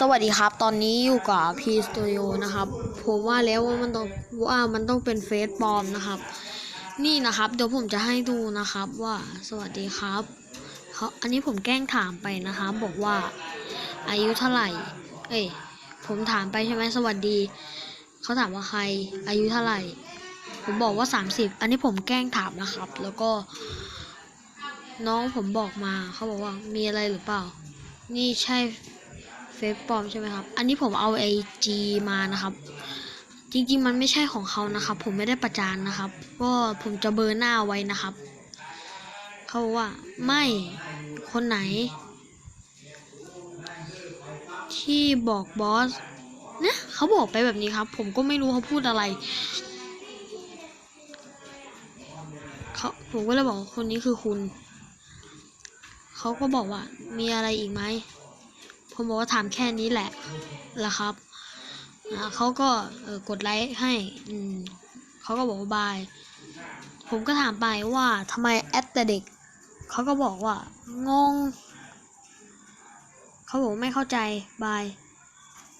สวัสดีครับ ตอนนี้อยู่กับ P Studio นะครับ ผมว่าแล้วว่ามันต้องว่ามันต้องเป็นเฟซปลอมนะครับ นี่นะครับ เดี๋ยวผมจะให้ดูนะครับว่าสวัสดีครับเขาอันนี้ผมแกล้งถามไปนะครับบอกว่า อายุเท่าไหร่ เอ้ยผมถามไปใช่ไหมสวัสดีเขาถามว่าใคร อายุเท่าไหร่ ผมบอกว่า 30 อันนี้ผมแกล้งถามนะครับ แล้วก็ น้องผมบอกมาเขาบอกว่ามีอะไรหรือเปล่า นี่ใช่ เฟซปลอมใช่ไหมครับ อันนี้ผมเอาไอจีมานะครับ จริงๆ มันไม่ใช่ของเขานะครับ ผมไม่ได้ประจานนะครับ ก็ผมจะเบอร์หน้าไว้นะครับ เขาบอกว่าไม่คนไหน ที่บอกบอสเนี่ยเขาบอกไปแบบนี้ครับ ผมก็ไม่รู้เขาพูดอะไรเขาผมก็เลยบอกคนนี้คือคุณ เขาก็บอกว่ามีอะไรอีกไหม ผมบอกว่าถามแค่นี้แหละละครับเขาก็กดไลค์ให้อืเขาก็บอกว่าบาย ผมก็ถามไปว่าทำไมแอดแต่เด็ก เขาก็บอกว่างง เขาบอกไม่เข้าใจบาย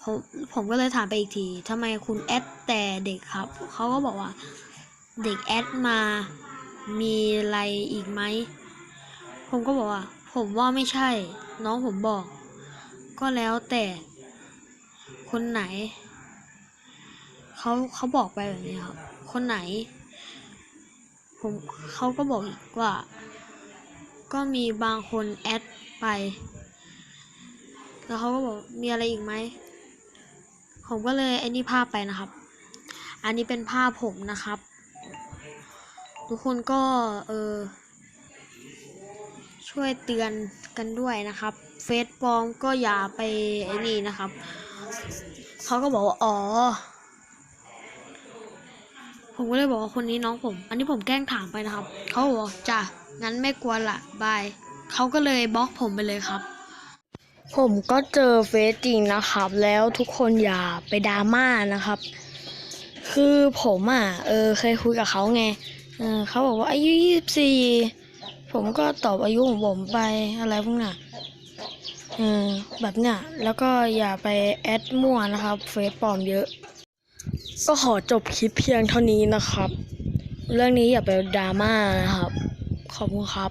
ผมผมก็เลยถามไปอีกทีทำไมคุณแอดแต่เด็กครับ เขาก็บอกว่า เด็กแอดมามีอะไรอีกไหม ผมก็บอกว่า ผมว่าไม่ใช่ น้องผมบอก ก็แล้วแต่คนไหนเขาเขาบอกไปแบบนี้ครับ คนไหน ผมเขาก็บอกอีกว่า ก็มีบางคนแอดไป แล้วเขาก็บอกมีอะไรอีกไหม ผมก็เลยไอ้นี่ภาพไปนะครับ อันนี้เป็นภาพผมนะครับ ทุกคนก็เออ ช่วยเตือนกันด้วยนะครับ เฟซปลอมก็อย่าไปไอ้นี่นะครับ เขาก็บอกว่าอ๋อ ผมก็เลยบอกว่าคนนี้น้องผม อันนี้ผมแกล้งถามไปนะครับ เขาบอกจ้ะงั้นไม่กลัวละบาย เขาก็เลยบล็อกผมไปเลยครับ ผมก็เจอเฟซจริงนะครับ แล้วทุกคนอย่าไปดราม่านะครับ คือผมอะเออเคยคุยกับเขาไงเออเขาบอกว่าอายุยี่สิบสี่ ผมก็ตอบอายุของผมไปอะไรพวกนี้ยเออแบบเนี้ยแล้วก็อย่าไปแอดมั่วนะครับเฟซปลอมเยอะ ก็ขอจบคลิปเพียงเท่านี้นะครับ เรื่องนี้อย่าไปดราม่านะครับ ขอบคุณครับ